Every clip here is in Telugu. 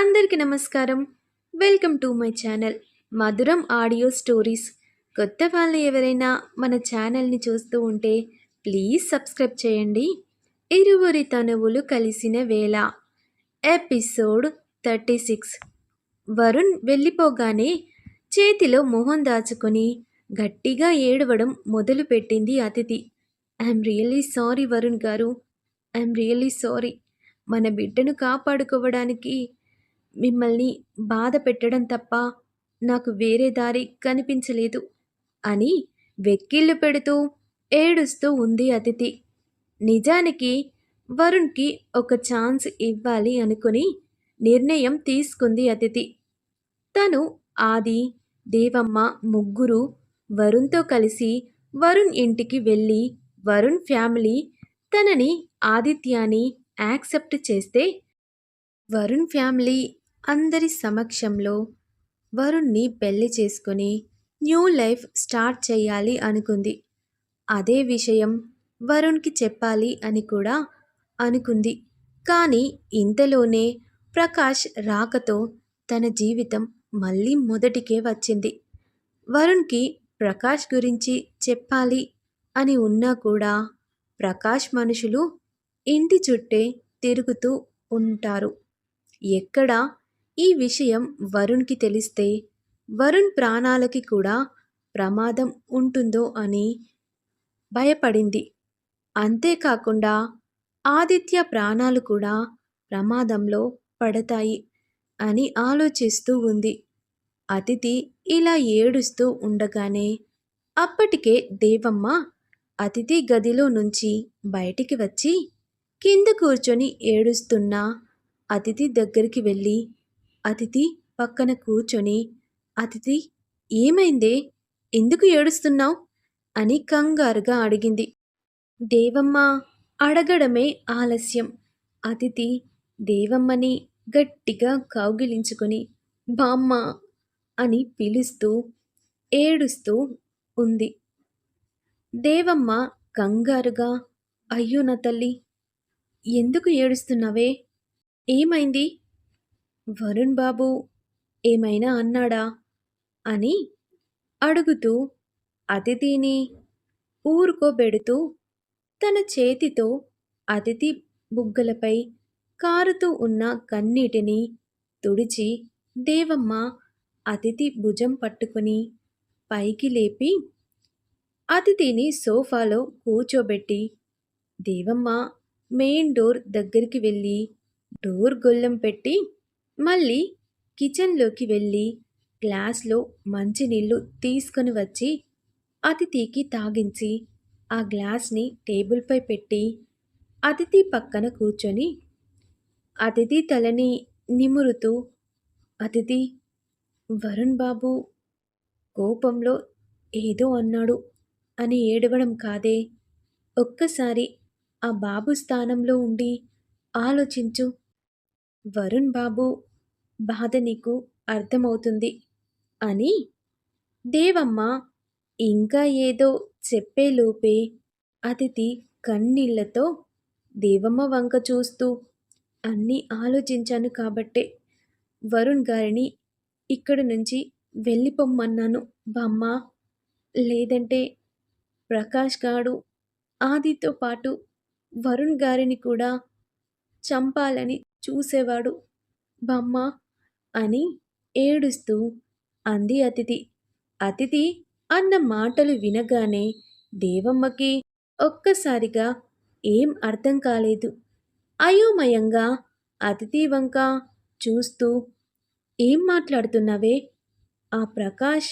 అందరికీ నమస్కారం. Welcome to my channel Madhuram audio stories. కొత్త వాళ్ళు ఎవరైనా మన ఛానల్ని చూస్తూ ఉంటే ప్లీజ్ సబ్స్క్రైబ్ చేయండి. ఇరువురి తనువులు కలిసిన వేళ ఎపిసోడ్ థర్టీ సిక్స్. వరుణ్ వెళ్ళిపోగానే చేతిలో మొహం దాచుకొని గట్టిగా ఏడవడం మొదలుపెట్టింది అతిథి. ఐఎమ్ రియల్లీ సారీ వరుణ్ గారు. I'm really sorry. మన బిడ్డను కాపాడుకోవడానికి మిమ్మల్ని బాధ పెట్టడం తప్ప నాకు వేరే దారి కనిపించలేదు అని వెక్కిళ్ళు పెడుతూ ఏడుస్తూ ఉంది అతిథి. నిజానికి వరుణ్కి ఒక ఛాన్స్ ఇవ్వాలి అనుకుని నిర్ణయం తీసుకుంది అతిథి. తను ఆది దేవమ్మ ముగ్గురు వరుణ్తో కలిసి వరుణ్ ఇంటికి వెళ్ళి వరుణ్ ఫ్యామిలీ తనని ఆదిత్యాని యాక్సెప్ట్ చేస్తే వరుణ్ ఫ్యామిలీ అందరి సమక్షంలో వరుణ్ణి పెళ్ళి చేసుకుని న్యూ లైఫ్ స్టార్ట్ చేయాలి అనుకుంది. అదే విషయం వరుణ్కి చెప్పాలి అని కూడా అనుకుంది. కానీ ఇంతలోనే ప్రకాష్ రాకతో తన జీవితం మళ్ళీ మొదటికే వచ్చింది. వరుణ్కి ప్రకాష్ గురించి చెప్పాలి అని ఉన్నా కూడా ప్రకాష్ మనుషులు ఇంటి చుట్టే తిరుగుతూ ఉంటారు. ఎక్కడ ఈ విషయం వరుణ్కి తెలిస్తే వరుణ్ ప్రాణాలకి కూడా ప్రమాదం ఉంటుందో అని భయపడింది. అంతేకాకుండా ఆదిత్య ప్రాణాలు కూడా ప్రమాదంలో పడతాయి అని ఆలోచిస్తూ ఉంది. అతిథి ఇలా ఏడుస్తూ ఉండగానే అప్పటికే దేవమ్మ అతిథి గదిలో నుంచి బయటికి వచ్చి కింద కూర్చొని ఏడుస్తున్న అతిథి దగ్గరికి వెళ్ళి అతిథి పక్కన కూర్చొని అతిథి ఏమైందే? ఎందుకు ఏడుస్తున్నావు? అని కంగారుగా అడిగింది. దేవమ్మ అడగడమే ఆలస్యం. అతిథి దేవమ్మని గట్టిగా కౌగిలించుకొని బామ్మ అని పిలుస్తూ ఏడుస్తూ ఉంది. దేవమ్మ కంగారుగా అయ్యో నా తల్లి ఎందుకు ఏడుస్తున్నావే? ఏమైంది? వరుణ్ బాబు ఏమైనా అన్నాడా? అని అడుగుతూ అతిథిని ఊరుకోబెడుతూ తన చేతితో అతిథి బుగ్గలపై కారుతూ ఉన్న కన్నీటిని తుడిచి దేవమ్మ అతిథి భుజం పట్టుకుని పైకి లేపి అతిథిని సోఫాలో కూర్చోబెట్టి దేవమ్మ మెయిన్ డోర్ దగ్గరికి వెళ్ళి డోర్ గొల్లం పెట్టి మళ్ళీ కిచెన్లోకి వెళ్ళి గ్లాస్లో మంచినీళ్ళు తీసుకొని వచ్చి అతిథికి తాగించి ఆ గ్లాస్ని టేబుల్పై పెట్టి అతిథి పక్కన కూర్చొని అతిథి తలని నిమురుతూ అతిథి వరుణ్ బాబు కోపంలో ఏదో అన్నాడు అని ఏడవడం కాదే. ఒక్కసారి ఆ బాబు స్థానంలో ఉండి ఆలోచించు. వరుణ్ బాబు బాధ నీకు అర్థమవుతుంది అని? దేవమ్మ ఇంకా ఏదో చెప్పేలోపే అతిథి కన్నీళ్ళతో దేవమ్మ వంక చూస్తూ అన్నీ ఆలోచించాను కాబట్టే వరుణ్ గారిని ఇక్కడి నుంచి వెళ్ళిపోమ్మన్నాను బామ్మ. లేదంటే ప్రకాష్ గాడు ఆదితో పాటు వరుణ్ గారిని కూడా చంపాలని చూసేవాడు బామ్మ. అని ఏడుస్తూ అంది అతిథి. అతిథి అన్న మాటలు వినగానే దేవమ్మకి ఒక్కసారిగా ఏం అర్థం కాలేదు. అయోమయంగా అతిథి వంక చూస్తూ ఏం మాట్లాడుతున్నావే? ఆ ప్రకాష్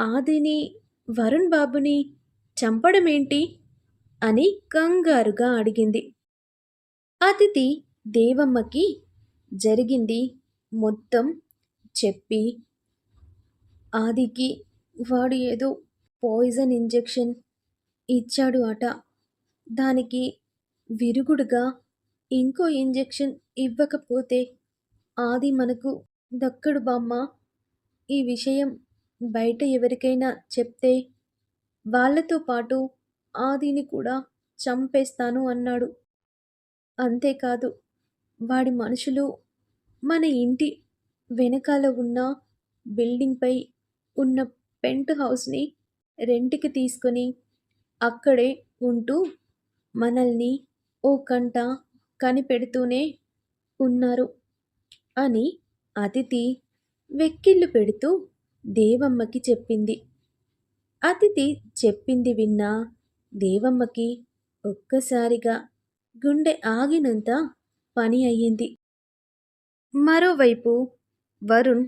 ఆదిని వరుణ్ బాబుని చంపడమేంటి? అని కంగారుగా అడిగింది. అతిథి దేవమ్మకి జరిగింది మొత్తం చెప్పి ఆదికి వాడు ఏదో పాయిజన్ ఇంజెక్షన్ ఇచ్చాడు అట. దానికి విరుగుడుగా ఇంకో ఇంజెక్షన్ ఇవ్వకపోతే ఆది మనకు దక్కడు బామ్మ. ఈ విషయం బయట ఎవరికైనా చెప్తే వాళ్ళతో పాటు ఆదిని కూడా చంపేస్తాను అన్నాడు. అంతేకాదు వాడి మనుషులు మన ఇంటి వెనకాల ఉన్న బిల్డింగ్పై ఉన్న పెంట్ హౌస్ని రెంట్కి తీసుకొని అక్కడే ఉంటూ మనల్ని ఓ కంట కనిపెడుతూనే ఉన్నారు అని అతిథి వెక్కిళ్ళు పెడుతూ దేవమ్మకి చెప్పింది. అతిథి చెప్పింది విన్నా దేవమ్మకి ఒక్కసారిగా గుండె ఆగినంత పని అయ్యింది. మరోవైపు వరుణ్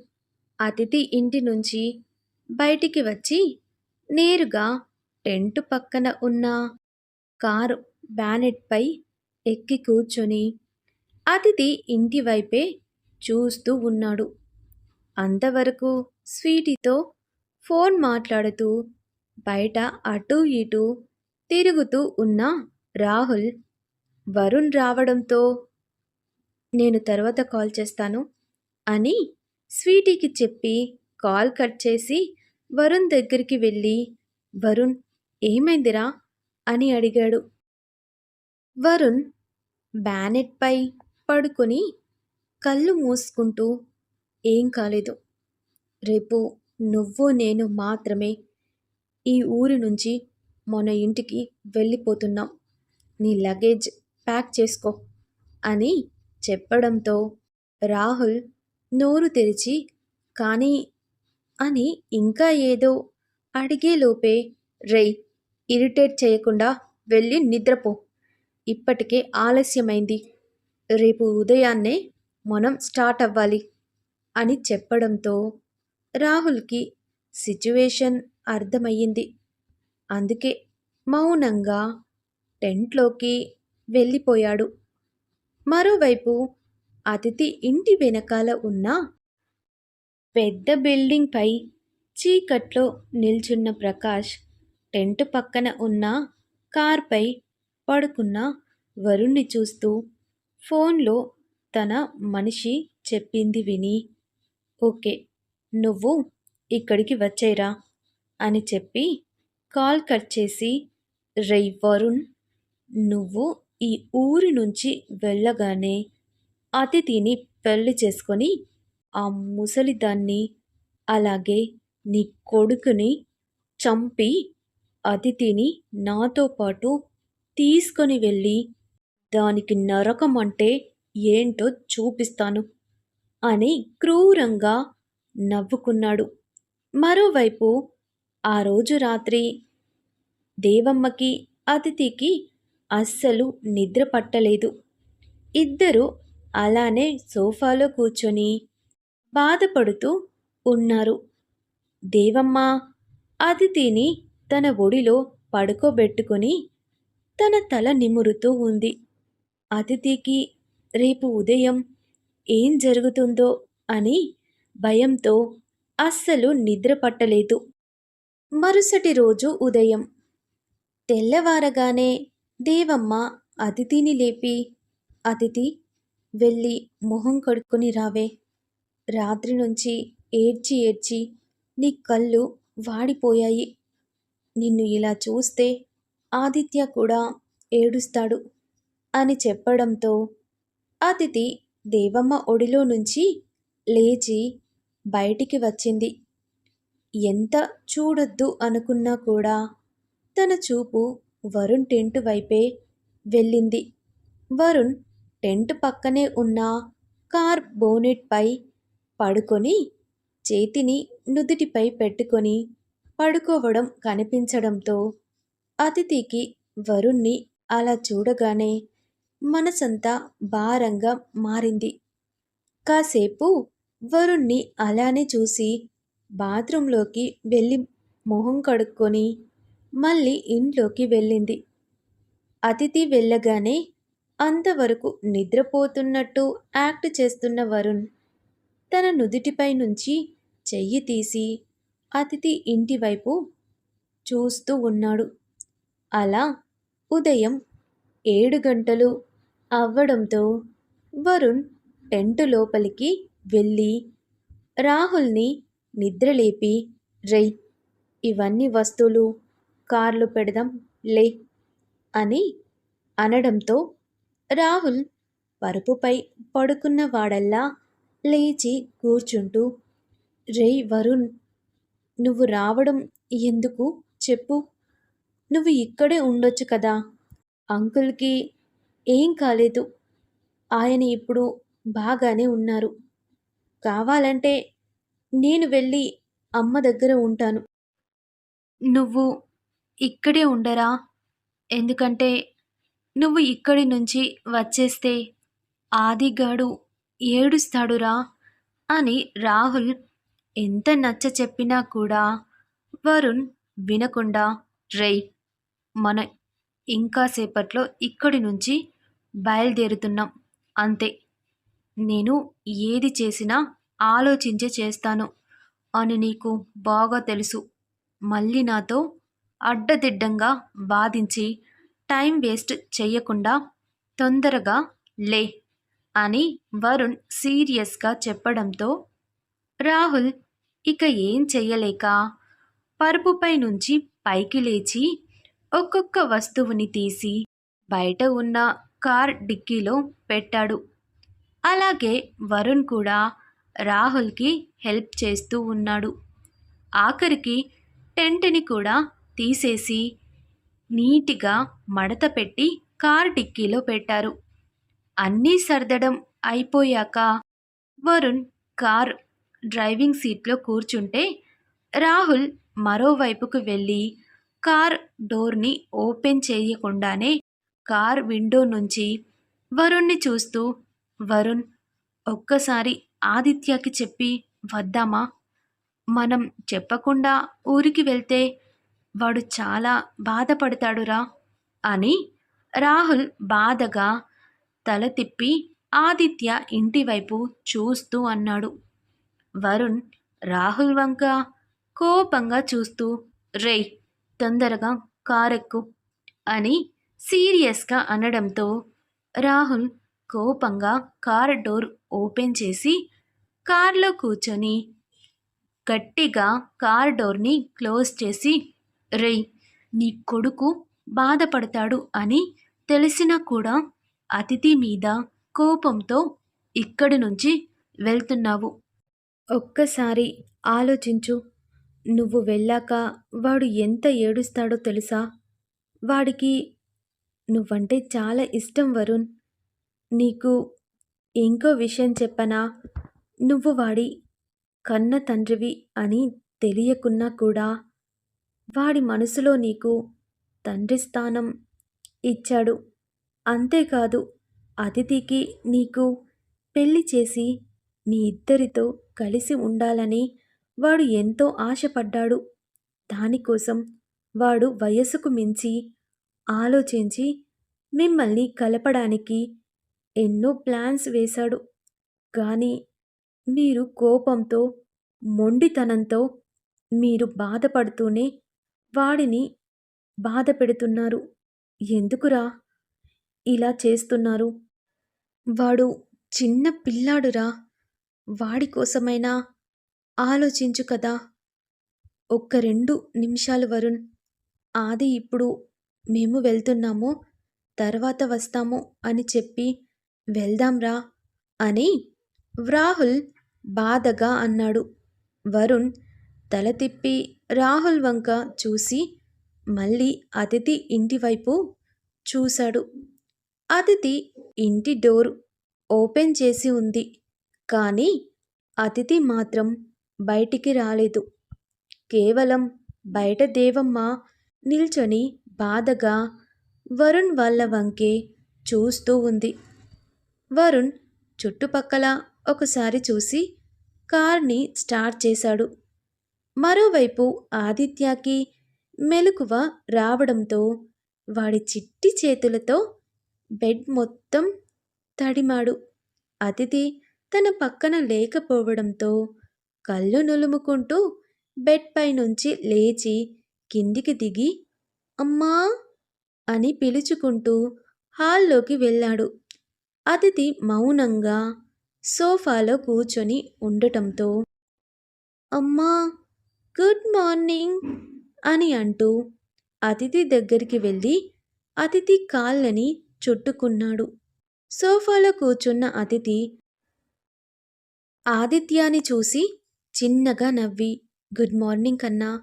అతిథి ఇంటి నుంచి బయటికి వచ్చి నేరుగా టెంట్ పక్కన ఉన్న కారు బ్యానెట్పై ఎక్కి కూర్చొని అతిథి ఇంటి వైపే చూస్తూ ఉన్నాడు. అంతవరకు స్వీటీతో ఫోన్ మాట్లాడుతూ బయట అటూ ఇటూ తిరుగుతూ ఉన్న రాహుల్ వరుణ్ రావడంతో నేను తర్వాత కాల్ చేస్తాను అని స్వీటీకి చెప్పి కాల్ కట్ చేసి వరుణ్ దగ్గరికి వెళ్ళి వరుణ్ ఏమైందిరా? అని అడిగాడు. వరుణ్ బ్యానెట్పై పడుకొని కళ్ళు మూసుకుంటూ ఏం కాలేదు. రేపు నువ్వు నేను మాత్రమే ఈ ఊరి నుంచి మన ఇంటికి వెళ్ళిపోతున్నాం. నీ లగేజ్ ప్యాక్ చేసుకో అని చెప్పడంతో రాహుల్ నోరు తెరిచి కానీ అని ఇంకా ఏదో అడిగేలోపే రై ఇరిటేట్ చేయకుండా వెళ్ళి నిద్రపో. ఇప్పటికే ఆలస్యమైంది. రేపు ఉదయాన్నే మనం స్టార్ట్ అవ్వాలి అని చెప్పడంతో రాహుల్కి సిచ్యువేషన్ అర్థమయ్యింది. అందుకే మౌనంగా టెంట్లోకి వెళ్ళిపోయాడు. మరోవైపు అతిథి ఇంటి వెనకాల ఉన్న పెద్ద బిల్డింగ్పై చీకట్లో నిల్చున్న ప్రకాష్ టెంట్ పక్కన ఉన్న కార్పై పడుకున్న వరుణ్ణి చూస్తూ ఫోన్లో తన మనిషి చెప్పింది విని ఓకే నువ్వు ఇక్కడికి వచ్చేరా అని చెప్పి కాల్ కట్ చేసి రై వరుణ్ నువ్వు ఈ ఊరి నుంచి వెళ్ళగానే అతిథిని పెళ్ళి చేసుకొని ఆ ముసలిదాన్ని అలాగే నీ కొడుకుని చంపి అతిథిని నాతో పాటు తీసుకొని వెళ్ళి దానికి నరకం అంటే ఏంటో చూపిస్తాను అని క్రూరంగా నవ్వుకున్నాడు. మరోవైపు ఆ రోజు రాత్రి దేవమ్మకి అతిథికి అస్సలు నిద్ర పట్టలేదు. ఇద్దరు అలానే సోఫాలో కూర్చొని బాధపడుతూ ఉన్నారు. దేవమ్మ అతిథిని తన ఒడిలో పడుకోబెట్టుకొని తన తల నిమురుతూ ఉంది. అతిథికి రేపు ఉదయం ఏం జరుగుతుందో అని భయంతో అస్సలు నిద్ర పట్టలేదు. మరుసటి రోజు ఉదయం తెల్లవారగానే దేవమ్మ అతిథిని లేపి అతిథి వెళ్ళి మొహం కడుక్కొని రావే. రాత్రి నుంచి ఏడ్చి ఏడ్చి నీ కళ్ళు వాడిపోయాయి. నిన్ను ఇలా చూస్తే ఆదిత్య కూడా ఏడుస్తాడు అని చెప్పడంతో అతిథి దేవమ్మ ఒడిలో నుంచి లేచి బయటికి వచ్చింది. ఎంత చూడొద్దు అనుకున్నా కూడా తన చూపు వరుణ్ టెంట్ వైపే వెళ్ళింది. వరుణ్ టెంట్ పక్కనే ఉన్న కార్ బోనెట్పై పడుకొని చేతిని నుదుటిపై పెట్టుకొని పడుకోవడం కనిపించడంతో అతిథికి వరుణ్ణి అలా చూడగానే మనసంతా భారంగా మారింది. కాసేపు వరుణ్ణి అలానే చూసి బాత్రూంలోకి వెళ్ళి మొహం కడుక్కొని మళ్ళీ ఇంట్లోకి వెళ్ళింది. అతిథి వెళ్ళగానే అంతవరకు నిద్రపోతున్నట్టు యాక్ట్ చేస్తున్న వరుణ్ తన నుదుటిపై నుంచి చెయ్యి తీసి అతిథి ఇంటివైపు చూస్తూ ఉన్నాడు. అలా ఉదయం ఏడు గంటలు అవ్వడంతో వరుణ్ టెంటు లోపలికి వెళ్ళి రాహుల్ని నిద్రలేపి రై ఇవన్నీ వస్తువులు కార్లు పెడదాం లే అని అనడంతో రాహుల్ పరుపుపై పడుకున్న వాడల్లా లేచి కూర్చుంటూ రేయ్ వరుణ్ నువ్వు రావడం ఎందుకు? చెప్పు. నువ్వు ఇక్కడే ఉండొచ్చు కదా. అంకుల్కి ఏం కాలేదు. ఆయన ఇప్పుడు బాగానే ఉన్నారు. కావాలంటే నేను వెళ్ళి అమ్మ దగ్గర ఉంటాను. నువ్వు ఇక్కడే ఉండరా? ఎందుకంటే నువ్వు ఇక్కడి నుంచి వచ్చేస్తే ఆదిగాడు ఏడుస్తాడురా అని రాహుల్ ఎంత నచ్చ చెప్పినా కూడా వరుణ్ వినకుండా రేయ్ మన ఇంకా సేపట్లో ఇక్కడి నుంచి బయలుదేరుతున్నాం అంతే. నేను ఏది చేసినా ఆలోచించే చేస్తాను అని నీకు బాగా తెలుసు. మళ్ళీ నాతో అడ్డదిడ్డంగా బాధించి టైం వేస్ట్ చెయ్యకుండా తొందరగా లే అని వరుణ్ సీరియస్గా చెప్పడంతో రాహుల్ ఇక ఏం చెయ్యలేక పరుపుపై నుంచి పైకి లేచి ఒక్కొక్క వస్తువుని తీసి బయట ఉన్న కార్ డిక్కీలో పెట్టాడు. అలాగే వరుణ్ కూడా రాహుల్కి హెల్ప్ చేస్తూ ఉన్నాడు. ఆఖరికి టెంట్ని కూడా తీసేసి నీటిగా మడత పెట్టి కార్ డిక్కీలో పెట్టారు. అన్నీ సర్దడం అయిపోయాక వరుణ్ కార్ డ్రైవింగ్ సీట్లో కూర్చుంటే రాహుల్ మరోవైపుకు వెళ్ళి కార్ డోర్ని ఓపెన్ చేయకుండానే కార్ విండో నుంచి వరుణ్ణి చూస్తూ వరుణ్ ఒక్కసారి ఆదిత్యకి చెప్పి వద్దామా? మనం చెప్పకుండా ఊరికి వెళ్తే వాడు చాలా బాధపడతాడురా అని రాహుల్ బాధగా తల తిప్పి ఆదిత్య ఇంటివైపు చూస్తూ అన్నాడు. వరుణ్ రాహుల్ వంక కోపంగా చూస్తూ రే తొందరగా కారెక్కు అని సీరియస్గా అనడంతో రాహుల్ కోపంగా కార్ డోర్ ఓపెన్ చేసి కార్లో కూర్చొని గట్టిగా కార్ డోర్ని క్లోజ్ చేసి రేయ్ నీ కొడుకు బాధపడతాడు అని తెలిసినా కూడా అతిథి మీద కోపంతో ఇక్కడి నుంచి వెళ్తున్నావు. ఒక్కసారి ఆలోచించు. నువ్వు వెళ్ళాక వాడు ఎంత ఏడుస్తాడో తెలుసా? వాడికి నువ్వంటే చాలా ఇష్టం వరుణ్. నీకు ఇంకో విషయం చెప్పనా? నువ్వు వాడి కన్న తండ్రివి అని తెలియకున్నా కూడా వాడి మనసులో నీకు తండ్రి స్థానం ఇచ్చాడు. అంతేకాదు అతిథికి నీకు పెళ్ళి చేసి మీ ఇద్దరితో కలిసి ఉండాలని వాడు ఎంతో ఆశపడ్డాడు. దానికోసం వాడు వయసుకు మించి ఆలోచించి మిమ్మల్ని కలపడానికి ఎన్నో ప్లాన్స్ వేశాడు. కానీ మీరు కోపంతో మొండితనంతో మీరు బాధపడుతూనే వాడిని బాధ పెడుతున్నారు. ఎందుకురా ఇలా చేస్తున్నారు? వాడు చిన్న పిల్లాడురా. వాడి కోసమైనా ఆలోచించు కదా. ఒక్క రెండు నిమిషాలు వరుణ్. ఆది ఇప్పుడు మేము వెళ్తున్నాము తర్వాత వస్తాము అని చెప్పి వెళ్దాంరా అని రాహుల్ బాధగా అన్నాడు. వరుణ్ తల తిప్పి రాహుల్ వంక చూసి మళ్ళీ అతిథి ఇంటివైపు చూశాడు. అతిథి ఇంటి డోర్ ఓపెన్ చేసి ఉంది. కానీ అతిథి మాత్రం బయటికి రాలేదు. కేవలం బయట దేవమ్మ నిల్చొని బాధగా వరుణ్ వాళ్ళ వంకే చూస్తూ ఉంది. వరుణ్ చుట్టుపక్కల ఒకసారి చూసి కార్ని స్టార్ట్ చేశాడు. మరోవైపు ఆదిత్యకి మెలకువ రావడంతో వాడి చిట్టి చేతులతో బెడ్ మొత్తం తడిమాడు. అతిథి తన పక్కన లేకపోవడంతో కళ్ళు నులుముకుంటూ బెడ్ పై నుంచి లేచి కిందికి దిగి అమ్మా అని పిలుచుకుంటూ హాల్లోకి వెళ్ళాడు. అతిథి మౌనంగా సోఫాలో కూర్చొని ఉండటంతో అమ్మా గుడ్ మార్నింగ్ అని అంటూ అతిథి దగ్గరికి వెళ్ళి అతిథి కాళ్ళని చుట్టుకున్నాడు. సోఫాలో కూర్చున్న అతిథి ఆదిత్యాని చూసి చిన్నగా నవ్వి గుడ్ మార్నింగ్ కన్నా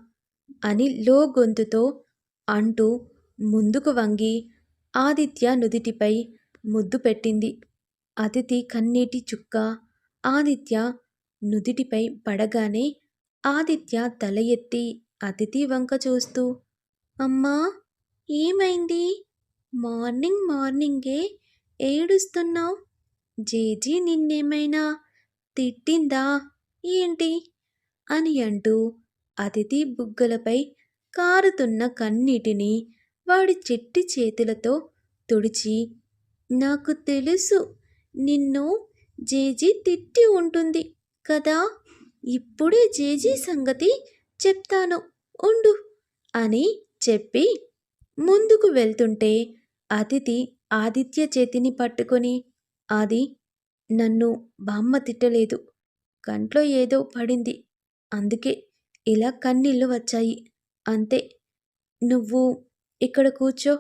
అని లో గొంతుతో అంటూ ముందుకు వంగి ఆదిత్య నుదిటిపై ముద్దు పెట్టింది. అతిథి కన్నీటి చుక్క ఆదిత్య నుదిటిపై పడగానే ఆదిత్య తల ఎత్తి అతిథి వంక చూస్తూ అమ్మా ఏమైంది? మార్నింగ్ మార్నింగే ఏడుస్తున్నావు. జేజీ నిన్నేమైనా తిట్టిందా? ఏంటి? అని అంటూ అతిథి బుగ్గలపై కారుతున్న కన్నీటిని వాడి చెట్టి చేతులతో తుడిచి నాకు తెలుసు నిన్ను జేజీ తిట్టి ఉంటుంది కదా? ఇప్పుడే జేజీ సంగతి చెప్తాను ఉండు అని చెప్పి ముందుకు వెళ్తుంటే అతిథి ఆదిత్య చేతిని పట్టుకొని అది నన్ను బామ్మ తిట్టలేదు. కంట్లో ఏదో పడింది. అందుకే ఇలా కన్నీళ్ళు వచ్చాయి. అంతే. నువ్వు ఇక్కడ కూర్చో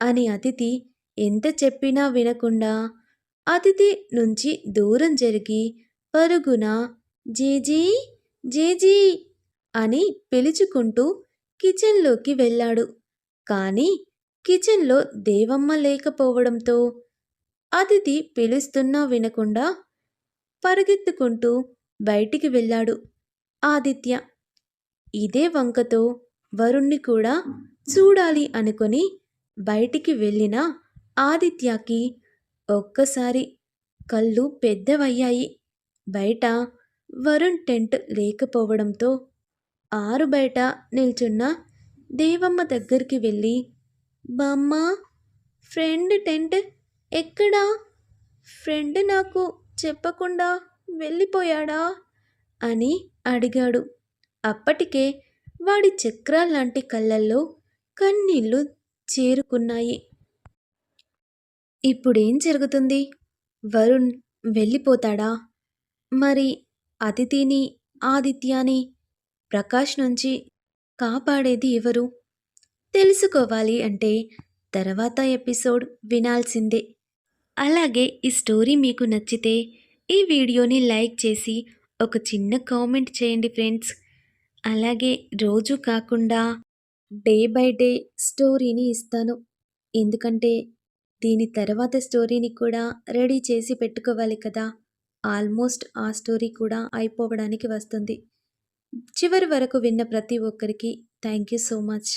అని అతిథి ఎంత చెప్పినా వినకుండా అతిథి నుంచి దూరం జరిగి పరుగున జేజీ జేజీ అని పిలుచుకుంటూ కిచెన్లోకి వెళ్ళాడు. కానీ కిచెన్లో దేవమ్మ లేకపోవడంతో అతిథి పిలుస్తున్నా వినకుండా పరిగెత్తుకుంటూ బయటికి వెళ్ళాడు ఆదిత్య. ఇదే వంకతో వరుణ్ణి కూడా చూడాలి అనుకొని బయటికి వెళ్ళిన ఆదిత్యకి ఒక్కసారి కళ్ళు పెద్దవయ్యాయి. బయట వరుణ్ టెంట్ లేకపోవడంతో ఆరు బయట నిల్చున్న దేవమ్మ దగ్గరికి వెళ్ళి బామ్మ ఫ్రెండ్ టెంట్ ఎక్కడా? ఫ్రెండ్ నాకు చెప్పకుండా వెళ్ళిపోయాడా? అని అడిగాడు. అప్పటికే వాడి చక్రాల్లాంటి కళ్ళల్లో కన్నీళ్ళు చేరుకున్నాయి. ఇప్పుడేం జరుగుతుంది? వరుణ్ వెళ్ళిపోతాడా? మరి అతిథిని ఆదిత్యాని ప్రకాష్ నుంచి కాపాడేది ఎవరు? తెలుసుకోవాలి అంటే తర్వాత ఎపిసోడ్ వినాల్సిందే. అలాగే ఈ స్టోరీ మీకు నచ్చితే ఈ వీడియోని లైక్ చేసి ఒక చిన్న కామెంట్ చేయండి ఫ్రెండ్స్. అలాగే రోజు కాకుండా డే బై డే స్టోరీని ఇస్తాను. ఎందుకంటే దీని తర్వాత స్టోరీని కూడా రెడీ చేసి పెట్టుకోవాలి కదా. ఆల్మోస్ట్ ఆ స్టోరీ కూడా అయిపోవడానికి వస్తుంది. చివరి వరకు విన్న ప్రతి ఒక్కరికి థ్యాంక్ యూ సో మచ్.